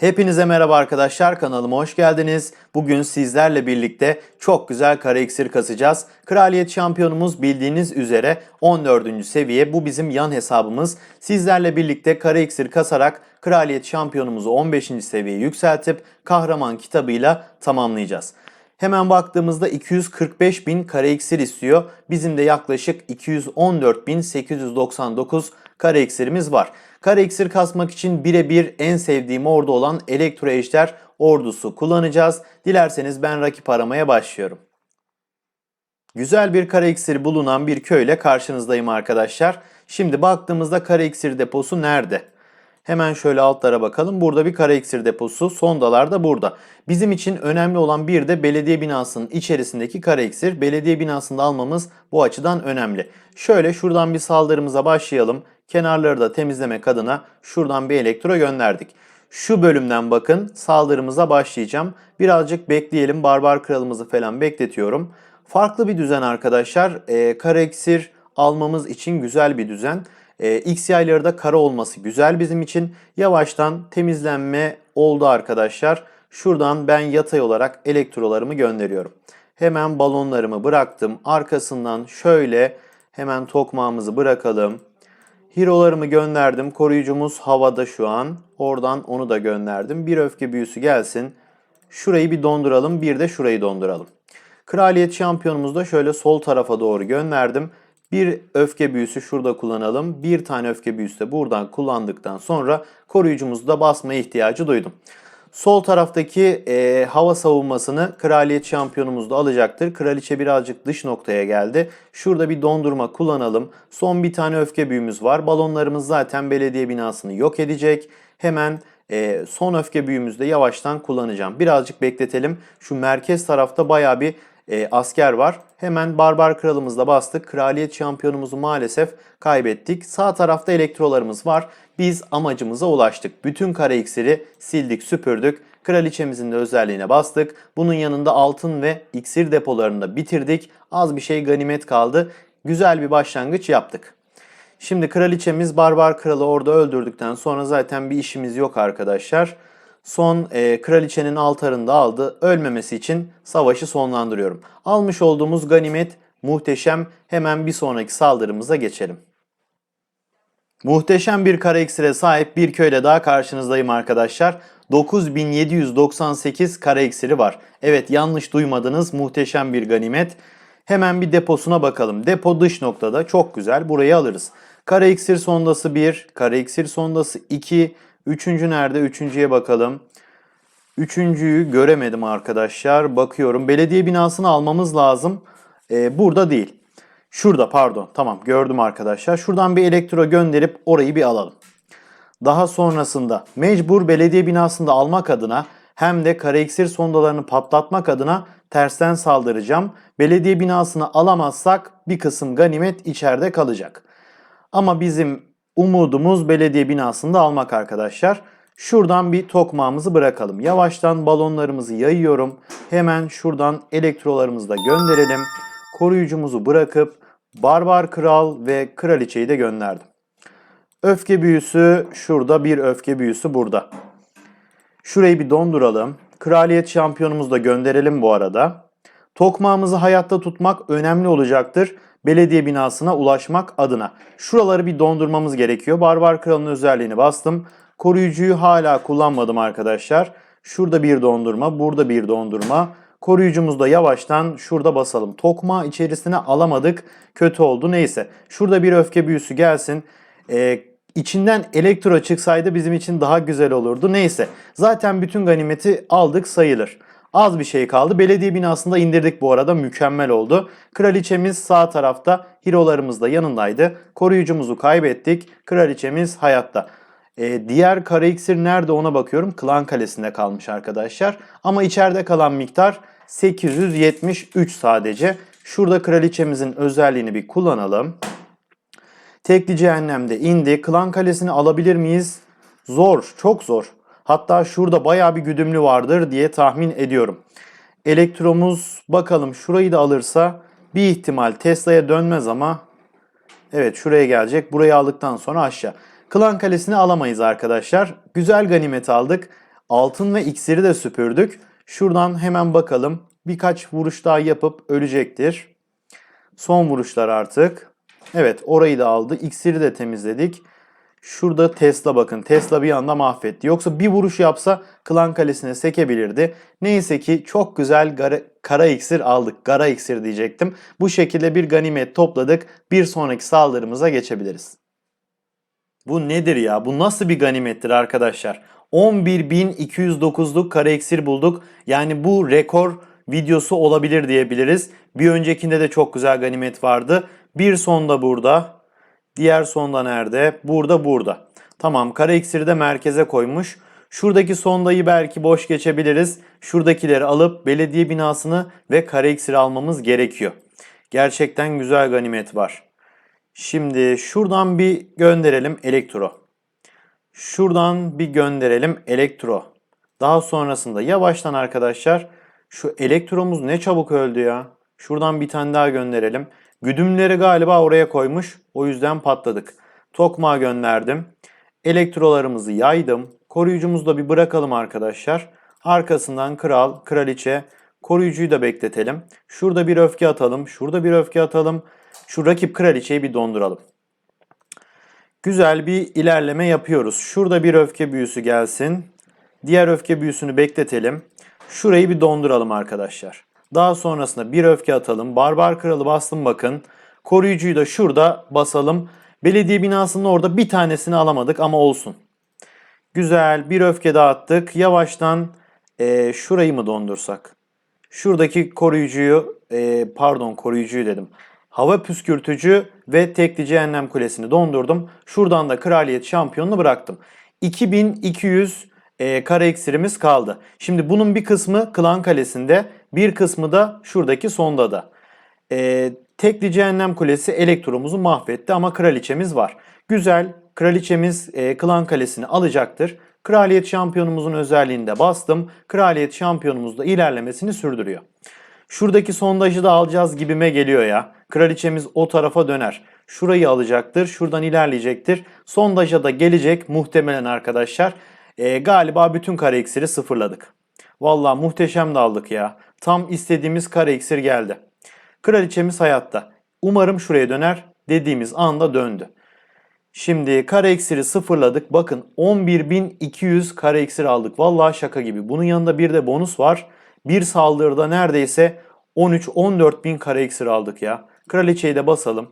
Hepinize merhaba arkadaşlar kanalıma hoş geldiniz. Bugün sizlerle birlikte çok güzel kare iksir kasacağız. Kraliyet şampiyonumuz bildiğiniz üzere 14. seviye bu bizim yan hesabımız. Sizlerle birlikte kare iksir kasarak kraliyet şampiyonumuzu 15. seviyeye yükseltip kahraman kitabıyla tamamlayacağız. Hemen baktığımızda 245 bin kare iksir istiyor. Bizim de yaklaşık 214.899 kare iksirimiz var. Kare iksir kasmak için birebir en sevdiğim ordu olan Elektro Ejder ordusu kullanacağız. Dilerseniz ben rakip aramaya başlıyorum. Güzel bir kare iksir bulunan bir köyle karşınızdayım arkadaşlar. Şimdi baktığımızda kare iksir deposu nerede? Hemen şöyle altlara bakalım. Burada bir kare iksir deposu. Sondalar da burada. Bizim için önemli olan bir de belediye binasının içerisindeki kare iksir. Belediye binasında almamız bu açıdan önemli. Şöyle şuradan bir saldırımıza başlayalım. Kenarları da temizlemek adına şuradan bir elektro gönderdik. Şu bölümden bakın saldırımıza başlayacağım. Birazcık bekleyelim. Barbar kralımızı falan bekletiyorum. Farklı bir düzen arkadaşlar. E, kare iksir almamız için güzel bir düzen. E, X yayları da kara olması güzel bizim için. Yavaştan temizlenme oldu arkadaşlar. Şuradan ben yatay olarak elektrolarımı gönderiyorum. Hemen balonlarımı bıraktım. Arkasından şöyle hemen tokmağımızı bırakalım. Hero'larımı gönderdim. Koruyucumuz havada şu an. Oradan onu da gönderdim. Bir öfke büyüsü gelsin. Şurayı bir donduralım. Bir de şurayı donduralım. Kraliyet şampiyonumuzu da şöyle sol tarafa doğru gönderdim. Bir öfke büyüsü şurada kullanalım. Bir tane öfke büyüsü de buradan kullandıktan sonra koruyucumuzu da basmaya ihtiyacı duydum. Sol taraftaki e, hava savunmasını kraliyet şampiyonumuz da alacaktır. Kraliçe birazcık dış noktaya geldi. Şurada bir dondurma kullanalım. Son bir tane öfke büyümüz var. Balonlarımız zaten belediye binasını yok edecek. Hemen e, son öfke büyümüzü de yavaştan kullanacağım. Birazcık bekletelim. Şu merkez tarafta baya bir e, asker var. Hemen Barbar Kralımızla bastık. Kraliyet şampiyonumuzu maalesef kaybettik. Sağ tarafta elektrolarımız var. Biz amacımıza ulaştık. Bütün kare iksiri sildik, süpürdük. Kraliçemizin de özelliğine bastık. Bunun yanında altın ve iksir depolarını da bitirdik. Az bir şey ganimet kaldı. Güzel bir başlangıç yaptık. Şimdi kraliçemiz barbar kralı orada öldürdükten sonra zaten bir işimiz yok arkadaşlar. Son e, kraliçenin altarını da aldı. Ölmemesi için savaşı sonlandırıyorum. Almış olduğumuz ganimet muhteşem. Hemen bir sonraki saldırımıza geçelim. Muhteşem bir kare iksire sahip bir köyle daha karşınızdayım arkadaşlar. 9798 kare iksiri var. Evet yanlış duymadınız muhteşem bir ganimet. Hemen bir deposuna bakalım. Depo dış noktada çok güzel burayı alırız. Kare iksir sondası 1, kare iksir sondası 2, Üçüncü nerede? Üçüncüye bakalım. Üçüncüyü göremedim arkadaşlar. Bakıyorum. Belediye binasını almamız lazım. Ee, burada değil. Şurada pardon. Tamam gördüm arkadaşlar. Şuradan bir elektro gönderip orayı bir alalım. Daha sonrasında mecbur belediye binasında almak adına hem de kare iksir sondalarını patlatmak adına tersten saldıracağım. Belediye binasını alamazsak bir kısım ganimet içeride kalacak. Ama bizim umudumuz belediye binasında almak arkadaşlar. Şuradan bir tokmağımızı bırakalım. Yavaştan balonlarımızı yayıyorum. Hemen şuradan elektrolarımızı da gönderelim. Koruyucumuzu bırakıp Barbar Kral ve Kraliçeyi de gönderdim. Öfke büyüsü şurada, bir öfke büyüsü burada. Şurayı bir donduralım. Kraliyet şampiyonumuzu da gönderelim bu arada. Tokmağımızı hayatta tutmak önemli olacaktır belediye binasına ulaşmak adına. Şuraları bir dondurmamız gerekiyor. Barbar Kral'ın özelliğini bastım. Koruyucuyu hala kullanmadım arkadaşlar. Şurada bir dondurma, burada bir dondurma. Koruyucumuzu da yavaştan şurada basalım. Tokma içerisine alamadık. Kötü oldu. Neyse. Şurada bir öfke büyüsü gelsin. Ee, içinden elektro çıksaydı bizim için daha güzel olurdu. Neyse. Zaten bütün ganimeti aldık sayılır. Az bir şey kaldı. Belediye binasında indirdik bu arada. Mükemmel oldu. Kraliçemiz sağ tarafta. Hirolarımız da yanındaydı. Koruyucumuzu kaybettik. Kraliçemiz hayatta. Ee, diğer kare iksir nerede ona bakıyorum. Klan Kalesi'nde kalmış arkadaşlar. Ama içeride kalan miktar 873 sadece. Şurada kraliçemizin özelliğini bir kullanalım. Tekli cehennemde indi. Klan Kalesi'ni alabilir miyiz? Zor, çok zor. Hatta şurada baya bir güdümlü vardır diye tahmin ediyorum. Elektromuz bakalım şurayı da alırsa bir ihtimal Tesla'ya dönmez ama evet şuraya gelecek. Burayı aldıktan sonra aşağı. Klan Kalesi'ni alamayız arkadaşlar. Güzel ganimet aldık. Altın ve iksiri de süpürdük. Şuradan hemen bakalım. Birkaç vuruş daha yapıp ölecektir. Son vuruşlar artık. Evet orayı da aldı. İksiri de temizledik. Şurada Tesla bakın. Tesla bir anda mahvetti. Yoksa bir vuruş yapsa klan kalesine sekebilirdi. Neyse ki çok güzel gara, kara iksir aldık. Gara iksir diyecektim. Bu şekilde bir ganimet topladık. Bir sonraki saldırımıza geçebiliriz. Bu nedir ya? Bu nasıl bir ganimettir arkadaşlar? 11.209'luk kara iksir bulduk. Yani bu rekor videosu olabilir diyebiliriz. Bir öncekinde de çok güzel ganimet vardı. Bir son da burada. Diğer sonda nerede? Burada burada. Tamam kara iksiri de merkeze koymuş. Şuradaki sondayı belki boş geçebiliriz. Şuradakileri alıp belediye binasını ve kara iksiri almamız gerekiyor. Gerçekten güzel ganimet var. Şimdi şuradan bir gönderelim elektro. Şuradan bir gönderelim elektro. Daha sonrasında yavaştan arkadaşlar şu elektromuz ne çabuk öldü ya. Şuradan bir tane daha gönderelim. Güdümleri galiba oraya koymuş. O yüzden patladık. Tokmağa gönderdim. Elektrolarımızı yaydım. Koruyucumuzu da bir bırakalım arkadaşlar. Arkasından kral, kraliçe, koruyucuyu da bekletelim. Şurada bir öfke atalım. Şurada bir öfke atalım. Şu rakip kraliçeyi bir donduralım. Güzel bir ilerleme yapıyoruz. Şurada bir öfke büyüsü gelsin. Diğer öfke büyüsünü bekletelim. Şurayı bir donduralım arkadaşlar. Daha sonrasında bir öfke atalım. Barbar kralı bastım bakın. Koruyucuyu da şurada basalım. Belediye binasının orada bir tanesini alamadık ama olsun. Güzel bir öfke dağıttık. Yavaştan e, şurayı mı dondursak? Şuradaki koruyucuyu e, pardon koruyucuyu dedim. Hava püskürtücü ve tekli cehennem kulesini dondurdum. Şuradan da kraliyet şampiyonunu bıraktım. 2200 e, kara iksirimiz kaldı. Şimdi bunun bir kısmı klan kalesinde bir kısmı da şuradaki sondada. E, tekli cehennem kulesi elektromuzu mahvetti ama kraliçemiz var. Güzel kraliçemiz e, klan kalesini alacaktır. Kraliyet şampiyonumuzun özelliğinde bastım. Kraliyet şampiyonumuz da ilerlemesini sürdürüyor. Şuradaki sondajı da alacağız gibime geliyor ya. Kraliçemiz o tarafa döner. Şurayı alacaktır. Şuradan ilerleyecektir. Sondaja da gelecek muhtemelen arkadaşlar. E, galiba bütün kare iksiri sıfırladık. Valla muhteşem de aldık ya. Tam istediğimiz kare iksir geldi. Kraliçemiz hayatta. Umarım şuraya döner. Dediğimiz anda döndü. Şimdi kare iksiri sıfırladık. Bakın 11.200 kare iksir aldık. Vallahi şaka gibi. Bunun yanında bir de bonus var. Bir saldırıda neredeyse 13-14 bin kare iksir aldık ya. Kraliçeyi de basalım.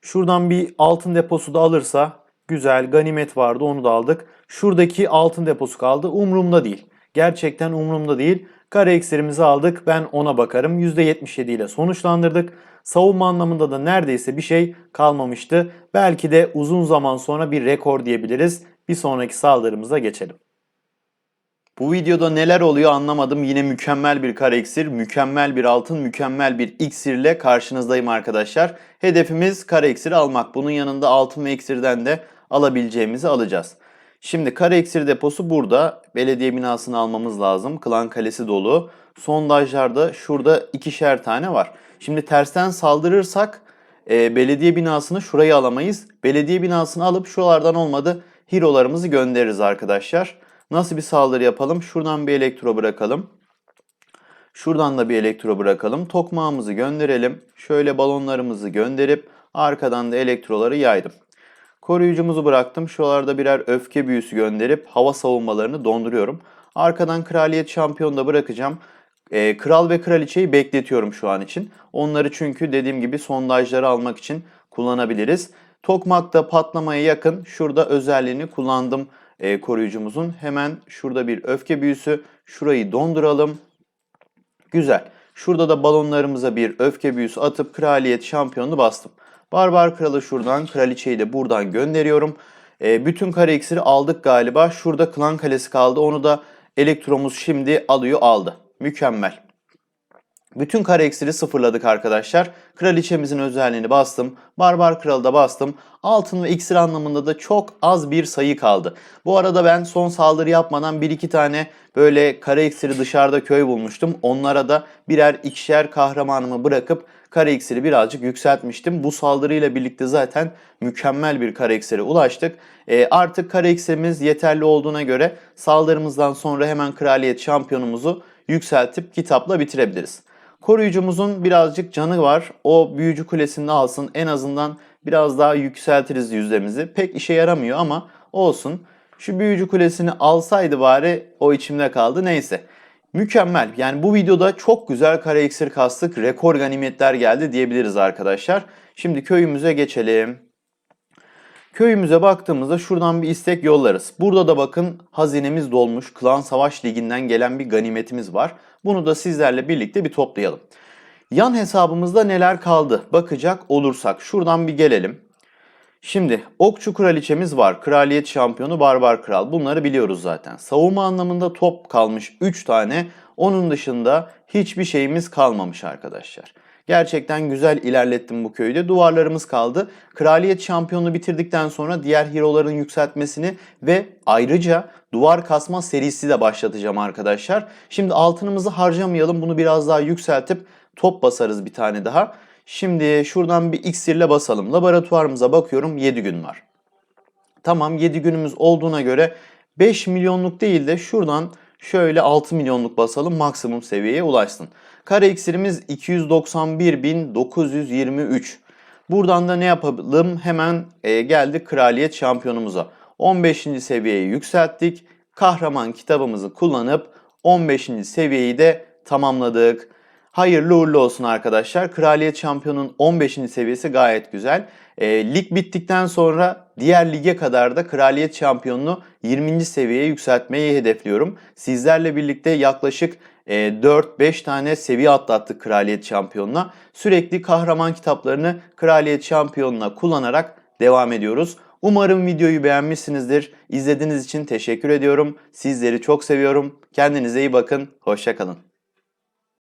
Şuradan bir altın deposu da alırsa güzel ganimet vardı onu da aldık. Şuradaki altın deposu kaldı. Umrumda değil. Gerçekten umrumda değil. Kare iksirimizi aldık. Ben ona bakarım. %77 ile sonuçlandırdık. Savunma anlamında da neredeyse bir şey kalmamıştı. Belki de uzun zaman sonra bir rekor diyebiliriz. Bir sonraki saldırımıza geçelim. Bu videoda neler oluyor anlamadım. Yine mükemmel bir kare iksir, mükemmel bir altın, mükemmel bir iksirle karşınızdayım arkadaşlar. Hedefimiz kare iksiri almak. Bunun yanında altın ve iksirden de alabileceğimizi alacağız. Şimdi kare iksir deposu burada. Belediye binasını almamız lazım. Klan kalesi dolu. Sondajlarda şurada ikişer tane var. Şimdi tersten saldırırsak e, belediye binasını şurayı alamayız. Belediye binasını alıp şuralardan olmadı hero'larımızı göndeririz arkadaşlar. Nasıl bir saldırı yapalım? Şuradan bir elektro bırakalım. Şuradan da bir elektro bırakalım. Tokmağımızı gönderelim. Şöyle balonlarımızı gönderip arkadan da elektroları yaydım. Koruyucumuzu bıraktım. Şuralarda birer öfke büyüsü gönderip hava savunmalarını donduruyorum. Arkadan kraliyet şampiyon da bırakacağım. Ee, kral ve kraliçeyi bekletiyorum şu an için. Onları çünkü dediğim gibi sondajları almak için kullanabiliriz. Tokmak'ta patlamaya yakın şurada özelliğini kullandım e, koruyucumuzun. Hemen şurada bir öfke büyüsü. Şurayı donduralım. Güzel. Şurada da balonlarımıza bir öfke büyüsü atıp kraliyet şampiyonunu bastım. Barbar kralı şuradan, kraliçeyi de buradan gönderiyorum. E, bütün kare iksiri aldık galiba. Şurada klan kalesi kaldı. Onu da elektromuz şimdi alıyor aldı. Mükemmel. Bütün kare iksiri sıfırladık arkadaşlar. Kraliçemizin özelliğini bastım. Barbar kralı da bastım. Altın ve iksir anlamında da çok az bir sayı kaldı. Bu arada ben son saldırı yapmadan bir iki tane böyle kare iksiri dışarıda köy bulmuştum. Onlara da birer ikişer kahramanımı bırakıp kare iksiri birazcık yükseltmiştim. Bu saldırıyla birlikte zaten mükemmel bir kare iksire ulaştık. E, artık kare iksirimiz yeterli olduğuna göre saldırımızdan sonra hemen kraliyet şampiyonumuzu yükseltip kitapla bitirebiliriz. Koruyucumuzun birazcık canı var. O büyücü kulesini alsın. En azından biraz daha yükseltiriz yüzdemizi. Pek işe yaramıyor ama olsun. Şu büyücü kulesini alsaydı bari o içimde kaldı. Neyse. Mükemmel. Yani bu videoda çok güzel kare iksir kastık. Rekor ganimetler geldi diyebiliriz arkadaşlar. Şimdi köyümüze geçelim. Köyümüze baktığımızda şuradan bir istek yollarız. Burada da bakın hazinemiz dolmuş. Klan Savaş Ligi'nden gelen bir ganimetimiz var. Bunu da sizlerle birlikte bir toplayalım. Yan hesabımızda neler kaldı bakacak olursak şuradan bir gelelim. Şimdi Okçu Kraliçemiz var. Kraliyet Şampiyonu Barbar Kral. Bunları biliyoruz zaten. Savunma anlamında top kalmış 3 tane. Onun dışında hiçbir şeyimiz kalmamış arkadaşlar. Gerçekten güzel ilerlettim bu köyde. Duvarlarımız kaldı. Kraliyet şampiyonu bitirdikten sonra diğer hero'ların yükseltmesini ve ayrıca duvar kasma serisi de başlatacağım arkadaşlar. Şimdi altınımızı harcamayalım. Bunu biraz daha yükseltip top basarız bir tane daha. Şimdi şuradan bir iksirle basalım. Laboratuvarımıza bakıyorum 7 gün var. Tamam 7 günümüz olduğuna göre 5 milyonluk değil de şuradan şöyle 6 milyonluk basalım maksimum seviyeye ulaşsın. Kare iksirimiz 291.923. Buradan da ne yapalım? Hemen e, geldik kraliyet şampiyonumuza. 15. seviyeyi yükselttik. Kahraman kitabımızı kullanıp 15. seviyeyi de tamamladık. Hayırlı uğurlu olsun arkadaşlar. Kraliyet Şampiyon'un 15. seviyesi gayet güzel. E, lig bittikten sonra diğer lige kadar da Kraliyet Şampiyon'unu 20. seviyeye yükseltmeyi hedefliyorum. Sizlerle birlikte yaklaşık 4-5 tane seviye atlattık Kraliyet Şampiyon'una. Sürekli kahraman kitaplarını Kraliyet Şampiyon'una kullanarak devam ediyoruz. Umarım videoyu beğenmişsinizdir. İzlediğiniz için teşekkür ediyorum. Sizleri çok seviyorum. Kendinize iyi bakın. Hoşçakalın.